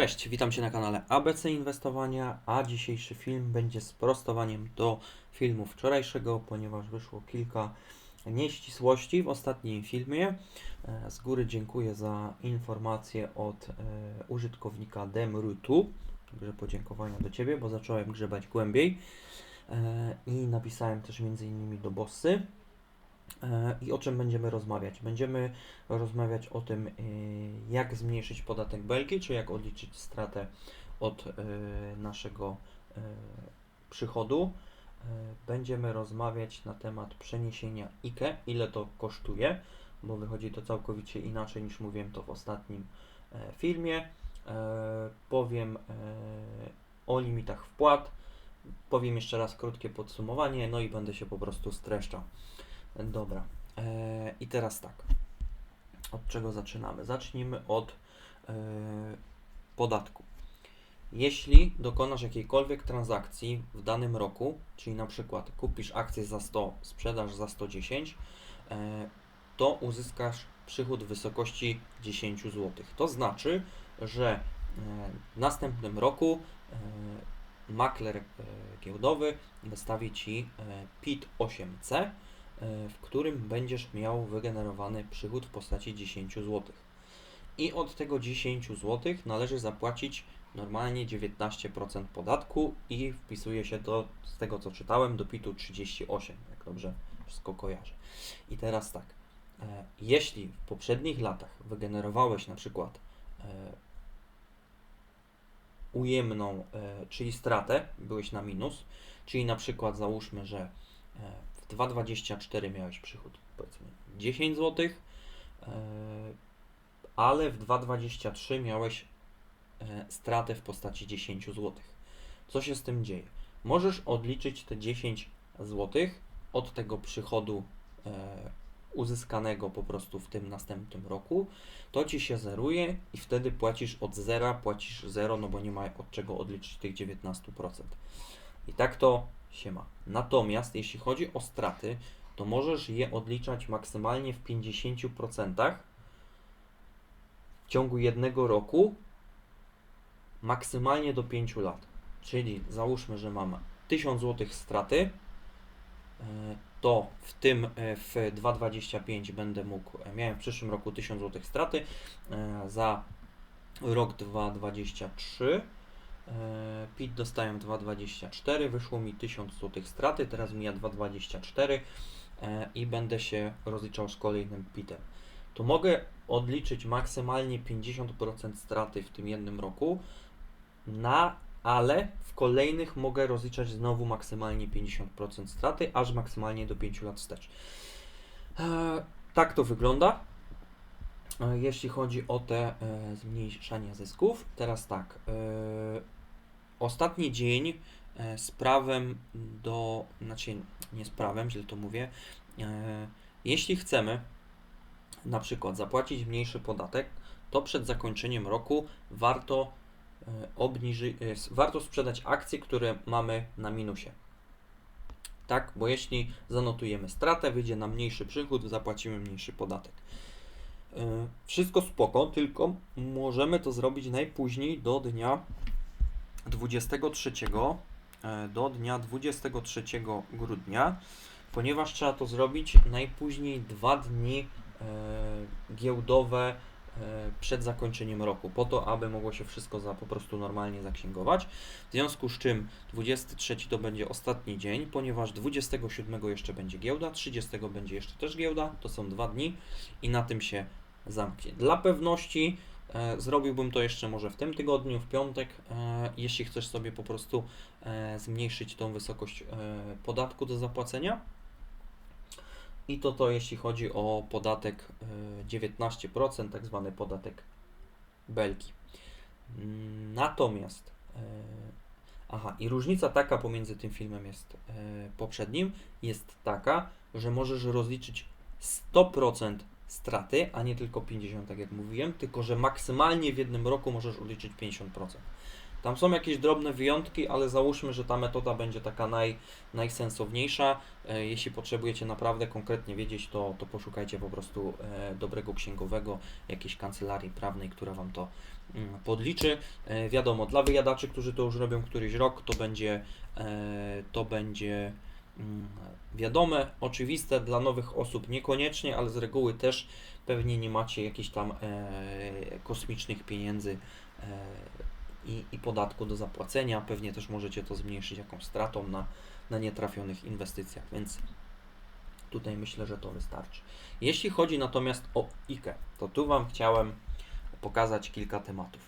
Cześć, witam Cię na kanale ABC Inwestowania, a dzisiejszy film będzie sprostowaniem do filmu wczorajszego, ponieważ wyszło kilka nieścisłości w ostatnim filmie. E, Z góry dziękuję za informację od e, użytkownika Demrutu, także podziękowania do Ciebie, bo zacząłem grzebać głębiej E, i napisałem też innymi do Bossy. E, I o czym będziemy rozmawiać? Będziemy rozmawiać o tym, y, jak zmniejszyć podatek Belgii, czy jak odliczyć stratę od y, naszego przychodu. Będziemy rozmawiać na temat przeniesienia IKE, ile to kosztuje, bo wychodzi to całkowicie inaczej niż mówiłem to w ostatnim e, filmie. E, Powiem e, o limitach wpłat, powiem jeszcze raz krótkie podsumowanie, no i będę się po prostu streszczał. Dobra. E, I teraz tak. Od czego zaczynamy? Zacznijmy od e, podatku. Jeśli dokonasz jakiejkolwiek transakcji w danym roku, czyli na przykład kupisz akcję za 100, sprzedasz za 110, e, to uzyskasz przychód w wysokości 10 zł. To znaczy, że w następnym roku makler giełdowy wystawi Ci PIT 8C, e, w którym będziesz miał wygenerowany przychód w postaci 10 zł. I od tego 10 zł należy zapłacić normalnie 19% podatku i wpisuje się to, z tego co czytałem, do PIT-u 38, jak dobrze wszystko kojarzę. I teraz tak, e, jeśli w poprzednich latach wygenerowałeś na przykład e, ujemną, e, czyli stratę, byłeś na minus, czyli na przykład załóżmy, że e, 2,24 miałeś przychód powiedzmy 10 zł, ale w 2,23 miałeś e, stratę w postaci 10 zł. Co się z tym dzieje? Możesz odliczyć te 10 zł od tego przychodu e, uzyskanego po prostu w tym następnym roku, to ci się zeruje i wtedy płacisz od zera, płacisz 0, no bo nie ma od czego odliczyć tych 19%. I tak to się ma. Natomiast jeśli chodzi o straty, to możesz je odliczać maksymalnie w 50% w ciągu jednego roku, maksymalnie do 5 lat. Czyli załóżmy, że mam 1000 zł straty, e, to w tym e, w 2,25 będę mógł, e, miałem w przyszłym roku 1000 zł straty, za rok 2,23 e, PIT dostałem 2,24, wyszło mi 1000 zł straty, teraz mija 2,24 e, i będę się rozliczał z kolejnym PIT-em. To mogę odliczyć maksymalnie 50% straty w tym jednym roku, na, ale w kolejnych mogę rozliczać znowu maksymalnie 50% straty, aż maksymalnie do 5 lat wstecz. E, tak to wygląda. E, Jeśli chodzi o te e, zmniejszanie zysków, teraz tak. E, ostatni dzień e, z prawem do, znaczy nie z prawem, źle to mówię. E, jeśli chcemy na przykład zapłacić mniejszy podatek, to przed zakończeniem roku warto e, obniży, s- warto sprzedać akcje, które mamy na minusie. Tak, bo jeśli zanotujemy stratę, wyjdzie nam mniejszy przychód, zapłacimy mniejszy podatek. Wszystko spoko, tylko możemy to zrobić najpóźniej do dnia 23 e, do dnia 23 grudnia, ponieważ trzeba to zrobić najpóźniej dwa dni e, giełdowe e, przed zakończeniem roku, po to, aby mogło się wszystko za, po prostu normalnie zaksięgować. W związku z czym 23 to będzie ostatni dzień, ponieważ 27 jeszcze będzie giełda, 30 będzie jeszcze też giełda, to są dwa dni i na tym się zamknie. Dla pewności zrobiłbym to jeszcze może w tym tygodniu, w piątek, e, jeśli chcesz sobie po prostu e, zmniejszyć tą wysokość e, podatku do zapłacenia. I to to jeśli chodzi o podatek e, 19%, tak zwany podatek Belgii. Mm, Natomiast, e, aha, i różnica taka pomiędzy tym filmem jest e, poprzednim, jest taka, że możesz rozliczyć 100% straty, a nie tylko 50%, tak jak mówiłem, tylko że maksymalnie w jednym roku możesz odliczyć 50%. Tam są jakieś drobne wyjątki, ale załóżmy, że ta metoda będzie taka naj, najsensowniejsza. E, Jeśli potrzebujecie naprawdę konkretnie wiedzieć, to, to poszukajcie po prostu e, dobrego księgowego, jakiejś kancelarii prawnej, która Wam to mm, podliczy. E, wiadomo, dla wyjadaczy, którzy to już robią któryś rok, to będzie, to będzie wiadome, oczywiste, dla nowych osób niekoniecznie, ale z reguły też pewnie nie macie jakichś tam e, kosmicznych pieniędzy e, i, i podatku do zapłacenia. Pewnie też możecie to zmniejszyć jakąś stratą na, na nietrafionych inwestycjach, więc tutaj myślę, że to wystarczy. Jeśli chodzi natomiast o IKE, to tu Wam chciałem pokazać kilka tematów.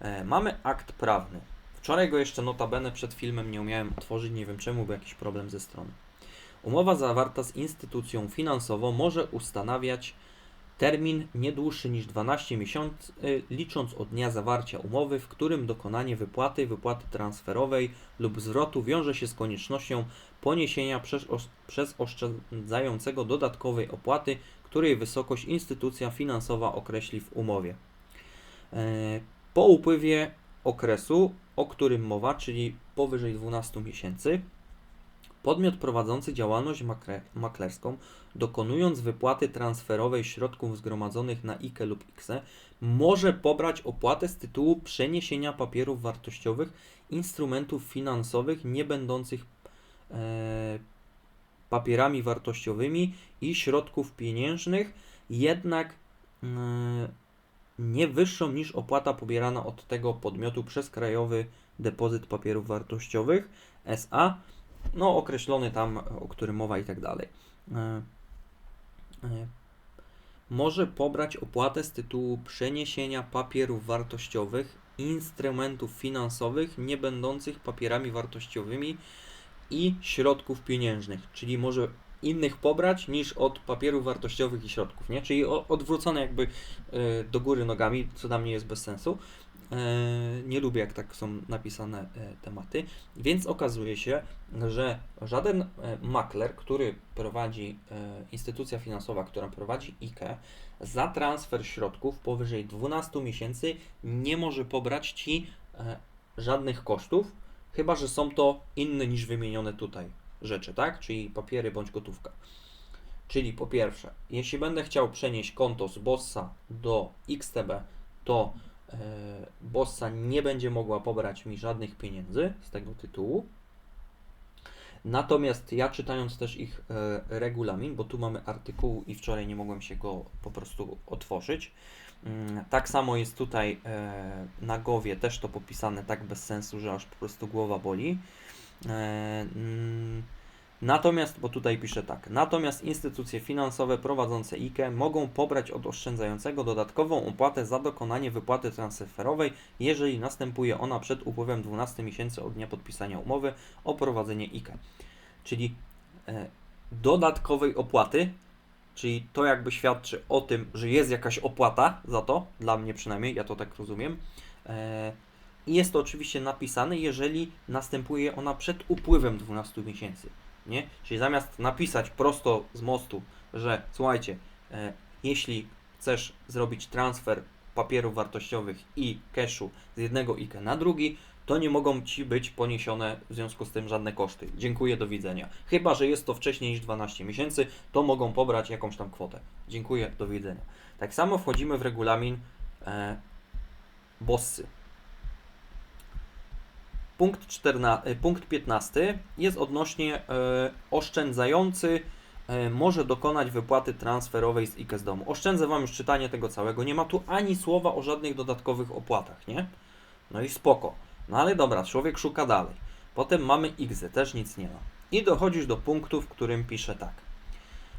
E, mamy akt prawny. Wczoraj go jeszcze notabene przed filmem nie umiałem otworzyć, nie wiem czemu, był jakiś problem ze strony. Umowa zawarta z instytucją finansową może ustanawiać termin nie dłuższy niż 12 miesięcy, licząc od dnia zawarcia umowy, w którym dokonanie wypłaty, wypłaty transferowej lub zwrotu wiąże się z koniecznością poniesienia przez oszczędzającego dodatkowej opłaty, której wysokość instytucja finansowa określi w umowie. E, Po upływie okresu, o którym mowa, czyli powyżej 12 miesięcy, podmiot prowadzący działalność makle- maklerską, dokonując wypłaty transferowej środków zgromadzonych na IKE lub IKSE, może pobrać opłatę z tytułu przeniesienia papierów wartościowych, instrumentów finansowych nie będących e, papierami wartościowymi i środków pieniężnych, jednak e, nie wyższą niż opłata pobierana od tego podmiotu przez Krajowy Depozyt Papierów Wartościowych SA, no określony tam, o którym mowa i tak dalej. E, e, Może pobrać opłatę z tytułu przeniesienia papierów wartościowych, instrumentów finansowych nie będących papierami wartościowymi i środków pieniężnych, czyli może innych pobrać niż od papierów wartościowych i środków, nie? Czyli odwrócone jakby e, do góry nogami, co dla mnie jest bez sensu. E, Nie lubię, jak tak są napisane e, tematy, więc okazuje się, że żaden makler, który prowadzi, instytucja finansowa, która prowadzi IKE, za transfer środków powyżej 12 miesięcy nie może pobrać ci żadnych kosztów, chyba że są to inne niż wymienione tutaj rzeczy, tak? Czyli papiery bądź gotówka. Czyli po pierwsze, jeśli będę chciał przenieść konto z Bossa do XTB, to e, Bossa nie będzie mogła pobrać mi żadnych pieniędzy z tego tytułu. Natomiast ja czytając też ich e, regulamin, bo tu mamy artykuł i wczoraj nie mogłem się go po prostu otworzyć. Mm, Tak samo jest tutaj e, na Gowie też to popisane tak bez sensu, że aż po prostu głowa boli. E, Natomiast, bo tutaj pisze tak, natomiast instytucje finansowe prowadzące IKE mogą pobrać od oszczędzającego dodatkową opłatę za dokonanie wypłaty transferowej, jeżeli następuje ona przed upływem 12 miesięcy od dnia podpisania umowy o prowadzenie IKE. Czyli e, dodatkowej opłaty, czyli to jakby świadczy o tym, że jest jakaś opłata za to, dla mnie przynajmniej, ja to tak rozumiem. E, jest to oczywiście napisane, jeżeli następuje ona przed upływem 12 miesięcy nie? Czyli zamiast napisać prosto z mostu, że słuchajcie, e, jeśli chcesz zrobić transfer papierów wartościowych i cashu z jednego IKE na drugi, to nie mogą Ci być poniesione w związku z tym żadne koszty. Dziękuję, do widzenia. Chyba, że jest to wcześniej niż 12 miesięcy, to mogą pobrać jakąś tam kwotę. Dziękuję, do widzenia. Tak samo wchodzimy w regulamin e, Bossy. Punkt, 14, punkt 15 jest odnośnie e, oszczędzający e, może dokonać wypłaty transferowej z IKE z domu. Oszczędzę Wam już czytanie tego całego. Nie ma tu ani słowa o żadnych dodatkowych opłatach, nie? No i spoko. No ale dobra, człowiek szuka dalej. Potem mamy IGZE, też nic nie ma. I dochodzisz do punktu, w którym pisze tak.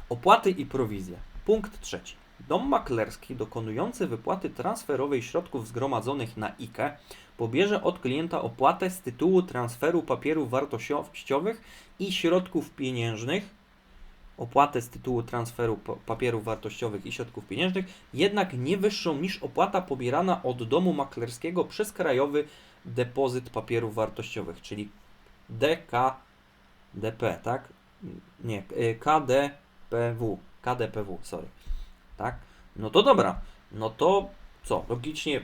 Opłaty i prowizje. Punkt trzeci. Dom maklerski dokonujący wypłaty transferowej środków zgromadzonych na IKE pobierze od klienta opłatę z tytułu transferu papierów wartościowych i środków pieniężnych, opłatę z tytułu transferu pa- papierów wartościowych i środków pieniężnych, jednak nie wyższą niż opłata pobierana od domu maklerskiego przez Krajowy Depozyt Papierów Wartościowych, czyli DKDP, tak? Nie, y, KDPW, KDPW, sorry. Tak? No to dobra. No to co? Logicznie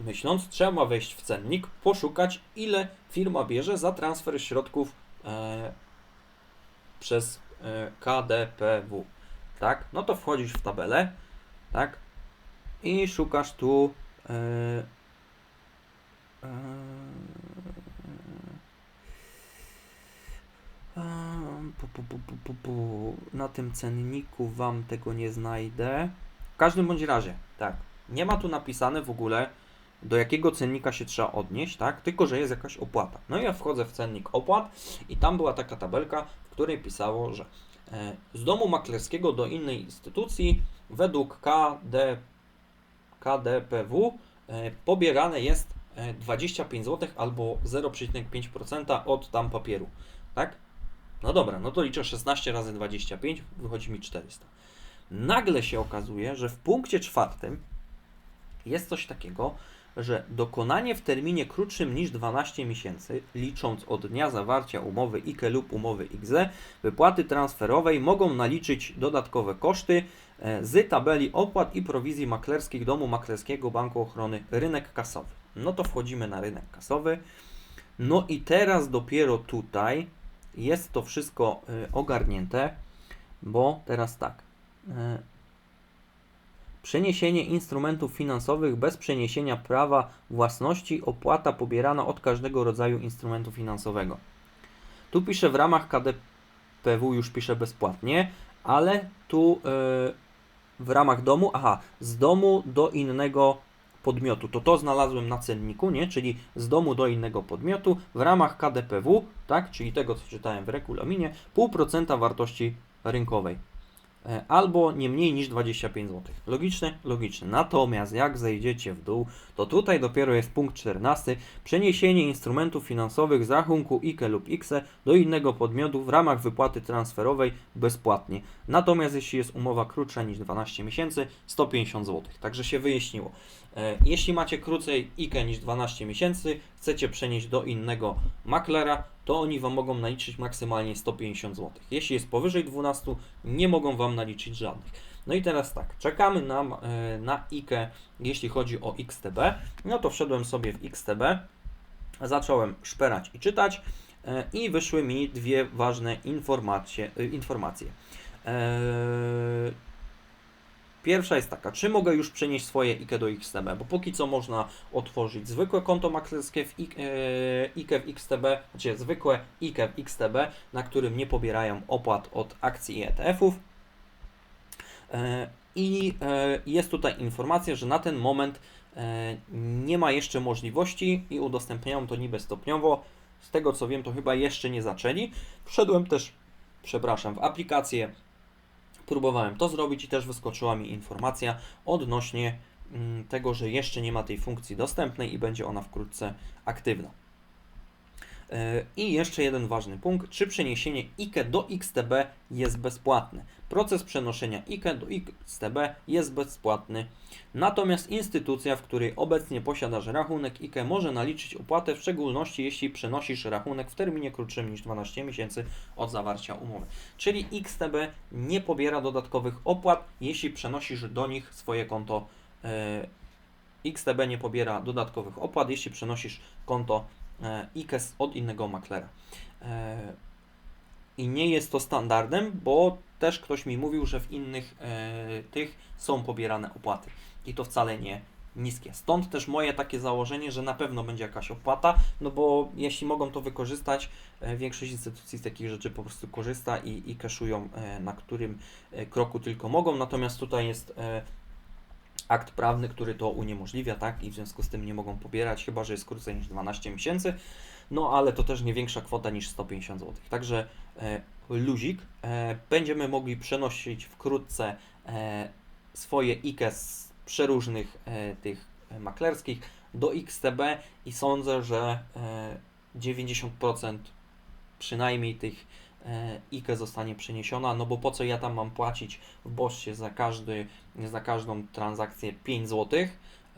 myśląc, trzeba wejść w cennik, poszukać, ile firma bierze za transfer środków e, przez e, KDPW. Tak? No to wchodzisz w tabelę, tak? I szukasz tu E, e, pu, pu, pu. Na tym cenniku Wam tego nie znajdę. W każdym bądź razie, tak. Nie ma tu napisane w ogóle, do jakiego cennika się trzeba odnieść, tak? Tylko, że jest jakaś opłata. No i ja wchodzę w cennik opłat i tam była taka tabelka, w której pisało, że e, z domu maklerskiego do innej instytucji według KD, KDPW e, pobierane jest e, 25 zł albo 0,5% od tam papieru, tak? No dobra, no to liczę 16 razy 25, wychodzi mi 400. Nagle się okazuje, że w punkcie czwartym jest coś takiego, że dokonanie w terminie krótszym niż 12 miesięcy, licząc od dnia zawarcia umowy IKE lub umowy XE, wypłaty transferowej mogą naliczyć dodatkowe koszty e, z tabeli opłat i prowizji maklerskich domu maklerskiego Banku Ochrony Rynek Kasowy. No to wchodzimy na rynek kasowy. No i teraz dopiero tutaj jest to wszystko e, ogarnięte, bo teraz tak. e, Przeniesienie instrumentów finansowych bez przeniesienia prawa własności, opłata pobierana od każdego rodzaju instrumentu finansowego. Tu piszę w ramach KDPW już piszę bezpłatnie, ale tu yy, w ramach domu, aha, z domu do innego podmiotu. To to znalazłem na cenniku, nie? Czyli z domu do innego podmiotu w ramach KDPW, tak? Czyli tego, co czytałem w regulaminie, 0,5% wartości rynkowej albo nie mniej niż 25 zł. Logiczne? Logiczne. Natomiast jak zejdziecie w dół, to tutaj dopiero jest punkt 14. Przeniesienie instrumentów finansowych z rachunku IKE lub IKSE do innego podmiotu w ramach wypłaty transferowej bezpłatnie. Natomiast jeśli jest umowa krótsza niż 12 miesięcy, 150 zł. Także się wyjaśniło. E, Jeśli macie krócej IKE niż 12 miesięcy, chcecie przenieść do innego maklera, to oni Wam mogą naliczyć maksymalnie 150 zł. Jeśli jest powyżej 12, nie mogą Wam naliczyć żadnych. No i teraz tak, czekamy na, e, na IKE, jeśli chodzi o XTB. No to wszedłem sobie w XTB, zacząłem szperać i czytać e, i wyszły mi dwie ważne informacje. e, informacje. Eee, Pierwsza jest taka, czy mogę już przenieść swoje IKE do XTB, bo póki co można otworzyć zwykłe konto maklerskie w IKE, e, IKE w XTB, znaczy zwykłe IKE w XTB, na którym nie pobierają opłat od akcji i ETF-ów. E, I e, jest tutaj informacja, że na ten moment nie ma jeszcze możliwości i udostępniają to niby stopniowo. Z tego co wiem, to chyba jeszcze nie zaczęli. Wszedłem też, przepraszam, w aplikację próbowałem to zrobić i też wyskoczyła mi informacja odnośnie mm, tego, że jeszcze nie ma tej funkcji dostępnej i będzie ona wkrótce aktywna. E, I jeszcze jeden ważny punkt, czy przeniesienie IKE do XTB jest bezpłatne. Proces przenoszenia IKE do XTB jest bezpłatny, natomiast instytucja, w której obecnie posiadasz rachunek IKE może naliczyć opłatę, w szczególności jeśli przenosisz rachunek w terminie krótszym niż 12 miesięcy od zawarcia umowy. Czyli XTB nie pobiera dodatkowych opłat, jeśli przenosisz do nich swoje konto. e, XTB nie pobiera dodatkowych opłat, jeśli przenosisz konto IKES od innego maklera. E, I nie jest to standardem, bo też ktoś mi mówił, że w innych e, tych są pobierane opłaty. I to wcale nie niskie. Stąd też moje takie założenie, że na pewno będzie jakaś opłata, no bo jeśli mogą to wykorzystać, e, większość instytucji z takich rzeczy po prostu korzysta i, i cashują e, na którym e, kroku tylko mogą. Natomiast tutaj jest e, akt prawny, który to uniemożliwia, tak? I w związku z tym nie mogą pobierać, chyba że jest krócej niż 12 miesięcy. No ale to też nie większa kwota niż 150 zł. Także e, luzik. E, będziemy mogli przenosić wkrótce e, swoje IKE z przeróżnych e, tych e, maklerskich do XTB i sądzę, że e, 90% przynajmniej tych IKE zostanie przeniesiona, no bo po co ja tam mam płacić w Boschie za, każdy, za każdą transakcję 5 zł,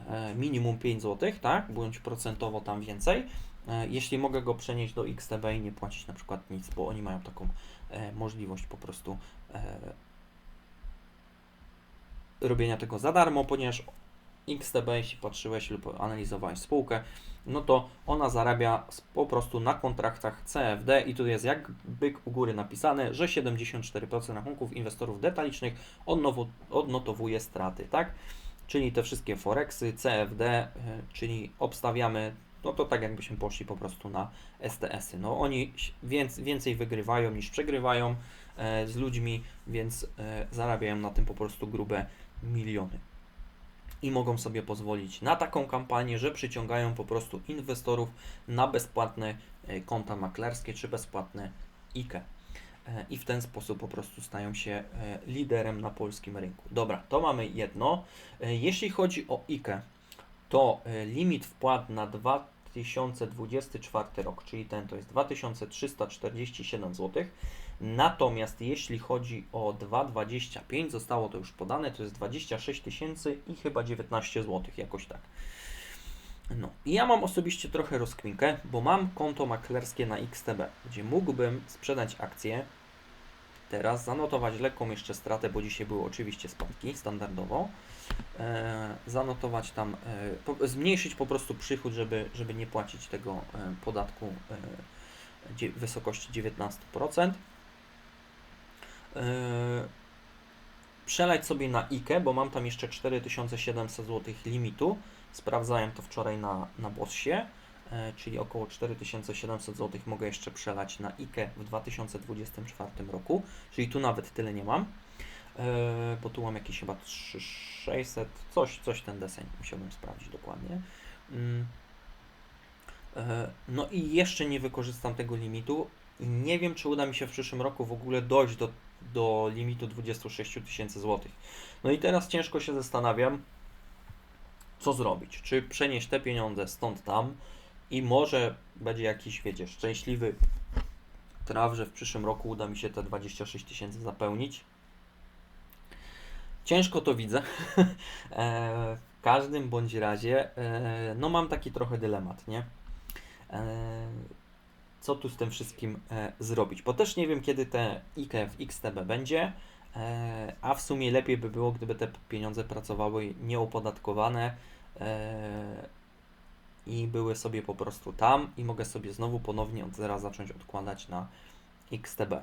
e, minimum 5 zł, tak, bądź procentowo tam więcej, e, jeśli mogę go przenieść do XTB i nie płacić na przykład nic, bo oni mają taką e, możliwość po prostu e, robienia tego za darmo, ponieważ XTB, jeśli patrzyłeś lub analizowałeś spółkę, no to ona zarabia po prostu na kontraktach CFD i tu jest jak byk u góry napisane, że 74% rachunków inwestorów detalicznych odnotowuje straty, tak? czyli te wszystkie Forexy, CFD, y, czyli obstawiamy, no to tak jakbyśmy poszli po prostu na STS-y. No oni więc, więcej wygrywają niż przegrywają e, z ludźmi, więc e, zarabiają na tym po prostu grube miliony. I mogą sobie pozwolić na taką kampanię, że przyciągają po prostu inwestorów na bezpłatne e, konta maklerskie czy bezpłatne IKE. I w ten sposób po prostu stają się e, liderem na polskim rynku. Dobra, to mamy jedno. E, Jeśli chodzi o IKE, to limit wpłat na 2024 rok, czyli ten to jest 2347 zł. Natomiast jeśli chodzi o 2,25, zostało to już podane, to jest 26 tysięcy i chyba 19 zł, jakoś tak. No i ja mam osobiście trochę rozkminkę, bo mam konto maklerskie na XTB, gdzie mógłbym sprzedać akcje, teraz zanotować lekką jeszcze stratę, bo dzisiaj były oczywiście spadki standardowo, e, zanotować tam, e, po, zmniejszyć po prostu przychód, żeby, żeby nie płacić tego e, podatku e, wysokości 19%. E, przelać sobie na IKE, bo mam tam jeszcze 4700 zł limitu. Sprawdzałem to wczoraj na, na Bossie, e, czyli około 4700 zł mogę jeszcze przelać na IKE w 2024 roku, czyli tu nawet tyle nie mam, e, bo tu mam jakieś chyba 3600, coś, coś ten deseń musiałbym sprawdzić dokładnie. Mm. No i jeszcze nie wykorzystam tego limitu i nie wiem, czy uda mi się w przyszłym roku w ogóle dojść do, do limitu 26 tysięcy złotych. No i teraz ciężko się zastanawiam, co zrobić. Czy przenieść te pieniądze stąd tam i może będzie jakiś, wiecie, szczęśliwy traf, że w przyszłym roku uda mi się te 26 tysięcy zapełnić. Ciężko to widzę. E, w każdym bądź razie, e, no mam taki trochę dylemat, nie? Co tu z tym wszystkim e, zrobić? Bo też nie wiem, kiedy te IKE w XTB będzie, e, a w sumie lepiej by było, gdyby te pieniądze pracowały nieopodatkowane e, i były sobie po prostu tam i mogę sobie znowu ponownie od zera zacząć odkładać na XTB, e,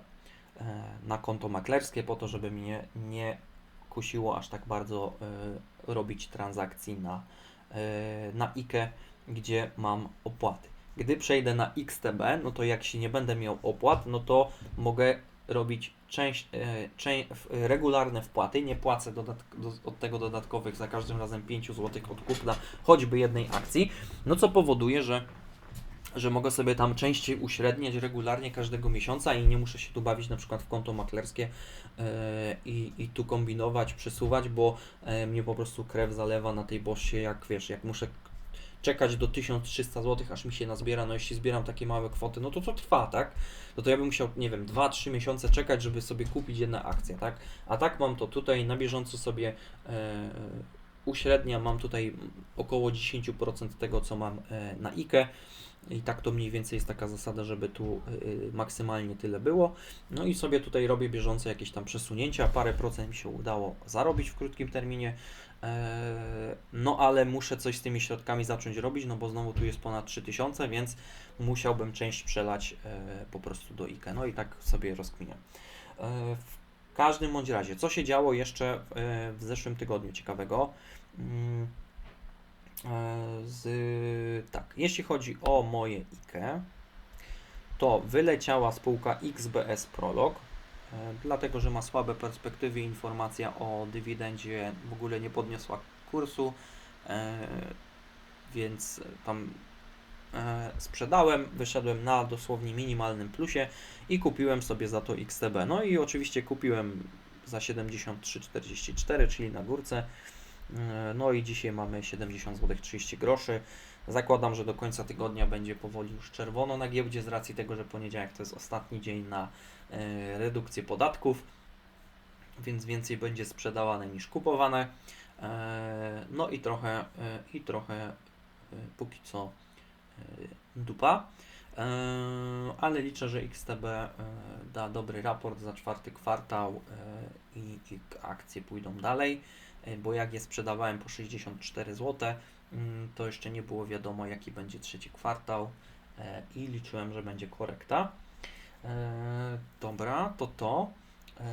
na konto maklerskie po to, żeby mnie nie kusiło aż tak bardzo e, robić transakcji na, e, na IKE, gdzie mam opłaty. Gdy przejdę na XTB, no to jak się nie będę miał opłat, no to mogę robić część, e, czę, w- regularne wpłaty, nie płacę od tego dodatkowych za każdym razem 5 zł od kupna choćby jednej akcji, no co powoduje, że że mogę sobie tam częściej uśredniać regularnie każdego miesiąca i nie muszę się tu bawić na przykład w konto maklerskie e, i, i tu kombinować, przesuwać, bo e, mnie po prostu krew zalewa na tej bossie, jak wiesz, jak muszę czekać do 1300 zł, aż mi się nazbiera, no jeśli zbieram takie małe kwoty, no to to trwa, tak? No to ja bym musiał, nie wiem, 2-3 miesiące czekać, żeby sobie kupić jedną akcję, tak? A tak mam to tutaj na bieżąco sobie e, mam tutaj około 10% tego, co mam e, na IKE i tak to mniej więcej jest taka zasada, żeby tu y, maksymalnie tyle było. No i sobie tutaj robię bieżące jakieś tam przesunięcia, parę procent mi się udało zarobić w krótkim terminie. E, No ale muszę coś z tymi środkami zacząć robić, no bo znowu tu jest ponad 3000, więc musiałbym część przelać e, po prostu do IKE. No i tak sobie rozkminiam. E, W każdym bądź razie, co się działo jeszcze w, zeszłym tygodniu ciekawego? Mm, Z, tak, jeśli chodzi o moje IKE, to wyleciała spółka XBS Prolog, dlatego że ma słabe perspektywy. Informacja o dywidendzie w ogóle nie podniosła kursu, e, więc tam e, sprzedałem, wyszedłem na dosłownie minimalnym plusie i kupiłem sobie za to XTB. No i oczywiście kupiłem za 73,44, czyli na górce. E, No i dzisiaj mamy 70 zł 30 groszy. Zakładam, że do końca tygodnia będzie powoli już czerwono na giełdzie z racji tego, że poniedziałek to jest ostatni dzień na e, redukcję podatków, więc więcej będzie sprzedawane niż kupowane. E, No i trochę, e, i trochę póki co dupa. Ale liczę, że XTB da dobry raport za czwarty kwartał i, i akcje pójdą dalej, bo jak je sprzedawałem po 64 zł, to jeszcze nie było wiadomo, jaki będzie trzeci kwartał e, i liczyłem, że będzie korekta. E, Dobra, to to. E,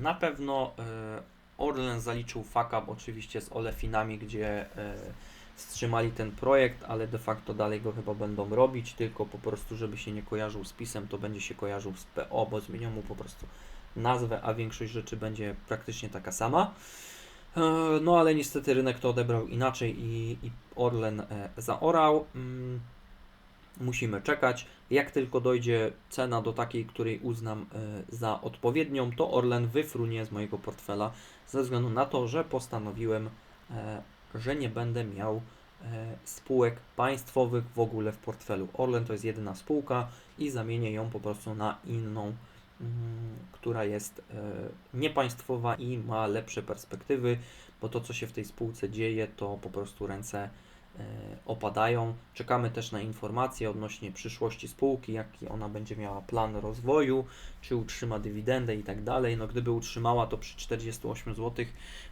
Na pewno Orlen zaliczył fuck up oczywiście z Olefinami, gdzie wstrzymali ten projekt, ale de facto dalej go chyba będą robić, tylko po prostu, żeby się nie kojarzył z pisem, to będzie się kojarzył z PO, bo zmienią mu po prostu nazwę, a większość rzeczy będzie praktycznie taka sama. E, No ale niestety rynek to odebrał inaczej i, i Orlen e, zaorał. Mm, Musimy czekać. Jak tylko dojdzie cena do takiej, której uznam e, za odpowiednią, to Orlen wyfrunie z mojego portfela ze względu na to, że postanowiłem, że nie będę miał spółek państwowych w ogóle w portfelu. Orlen to jest jedyna spółka i zamienię ją po prostu na inną, mm, która jest e, niepaństwowa i ma lepsze perspektywy, bo to, co się w tej spółce dzieje, to po prostu ręce e, opadają. Czekamy też na informacje odnośnie przyszłości spółki, jaki ona będzie miała plan rozwoju, czy utrzyma dywidendę i tak dalej. No gdyby utrzymała to przy 48 zł,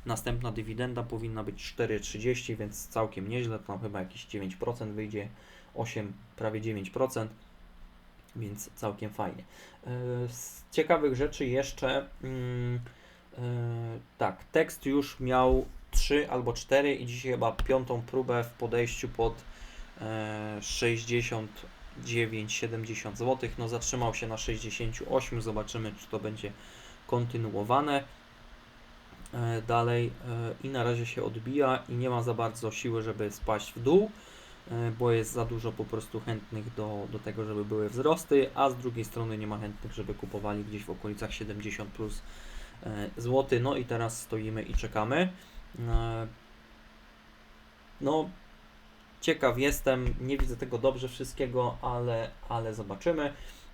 następna dywidenda powinna być 4,30, więc całkiem nieźle, tam chyba jakieś 9% wyjdzie, 8, prawie 9%, więc całkiem fajnie. E, Z ciekawych rzeczy jeszcze mm, e, tak, tekst już miał 3 albo 4 i dzisiaj chyba piątą próbę w podejściu pod e, 69-70 zł. No zatrzymał się na 68, zobaczymy czy to będzie kontynuowane e, dalej e, i na razie się odbija i nie ma za bardzo siły, żeby spaść w dół, e, bo jest za dużo po prostu chętnych do, do tego, żeby były wzrosty, a z drugiej strony nie ma chętnych, żeby kupowali gdzieś w okolicach 70 plus e, złoty. No i teraz stoimy i czekamy. E, No, ciekaw jestem, nie widzę tego dobrze wszystkiego, ale, ale zobaczymy.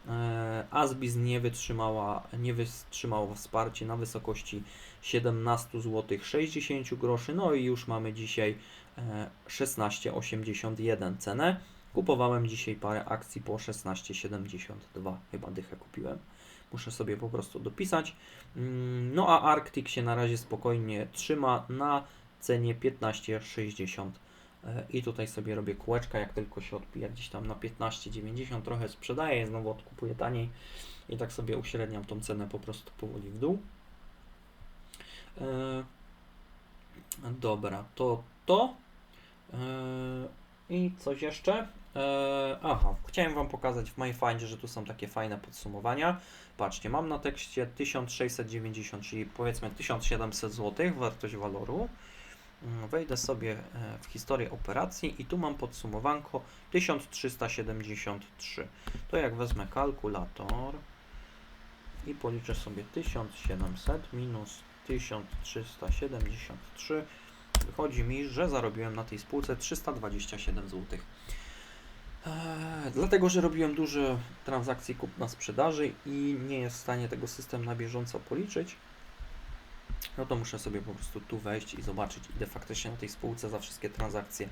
E, Asbis nie wytrzymała, nie wytrzymało wsparcie na wysokości 17 zł 60 groszy, no i już mamy dzisiaj e, 16,81 cenę. Kupowałem dzisiaj parę akcji po 16,72, chyba dychę kupiłem. Muszę sobie po prostu dopisać. Mm, No a Arctic się na razie spokojnie trzyma na cenie 15,60 E, i tutaj sobie robię kółeczka, jak tylko się odpija gdzieś tam na 15,90 trochę sprzedaję, znowu odkupuję taniej i tak sobie uśredniam tą cenę po prostu powoli w dół. E, dobra, to to i coś jeszcze. E, aha, chciałem Wam pokazać w MyFindzie, że tu są takie fajne podsumowania. Patrzcie, mam na tekście 1690, czyli powiedzmy 1700 zł wartość waloru. Mm, Wejdę sobie e, w historię operacji i tu mam podsumowanko 1373. To jak wezmę kalkulator i policzę sobie 1700 minus 1373, wychodzi mi, że zarobiłem na tej spółce 327 zł. Eee, dlatego, że robiłem duże transakcje kupna-sprzedaży i nie jest w stanie tego system na bieżąco policzyć, no to muszę sobie po prostu tu wejść i zobaczyć, ile faktycznie na tej spółce za wszystkie transakcje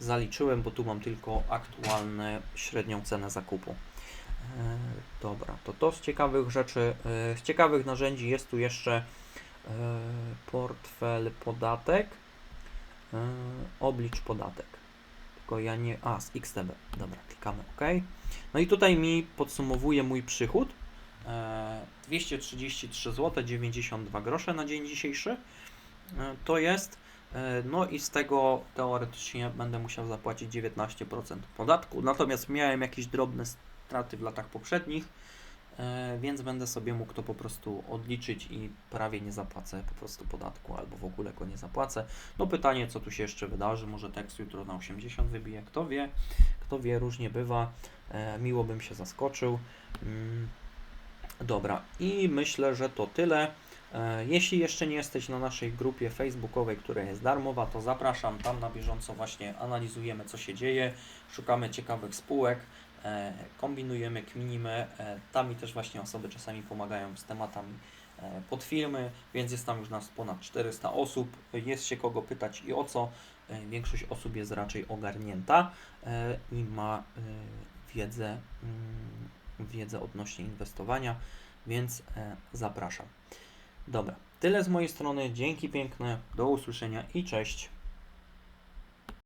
zaliczyłem, bo tu mam tylko aktualne średnią cenę zakupu. E, dobra, to to z ciekawych rzeczy, e, z ciekawych narzędzi jest tu jeszcze e, portfel podatek, e, oblicz podatek. Tylko ja nie, a z XTB, dobra, klikamy OK. No i tutaj mi podsumowuje mój przychód. E, 233 zł 92 grosze na dzień dzisiejszy. E, To jest. E, No i z tego teoretycznie będę musiał zapłacić 19% podatku. Natomiast miałem jakieś drobne straty w latach poprzednich, więc będę sobie mógł to po prostu odliczyć i prawie nie zapłacę po prostu podatku albo w ogóle go nie zapłacę. No pytanie, co tu się jeszcze wydarzy, może tekst jutro na 80 wybije, kto wie, kto wie, różnie bywa. E, Miło bym się zaskoczył. Mm, Dobra, i myślę, że to tyle. E, Jeśli jeszcze nie jesteś na naszej grupie facebookowej, która jest darmowa, to zapraszam. Tam na bieżąco właśnie analizujemy, co się dzieje, szukamy ciekawych spółek, e, kombinujemy, kminimy. E, Tam mi też właśnie osoby czasami pomagają z tematami e, pod firmy, więc jest tam już nas ponad 400 osób. Jest się kogo pytać i o co. E, Większość osób jest raczej ogarnięta e, i ma e, wiedzę, mm, wiedzę odnośnie inwestowania, więc e, zapraszam. Dobra, tyle z mojej strony. Dzięki piękne, do usłyszenia i cześć.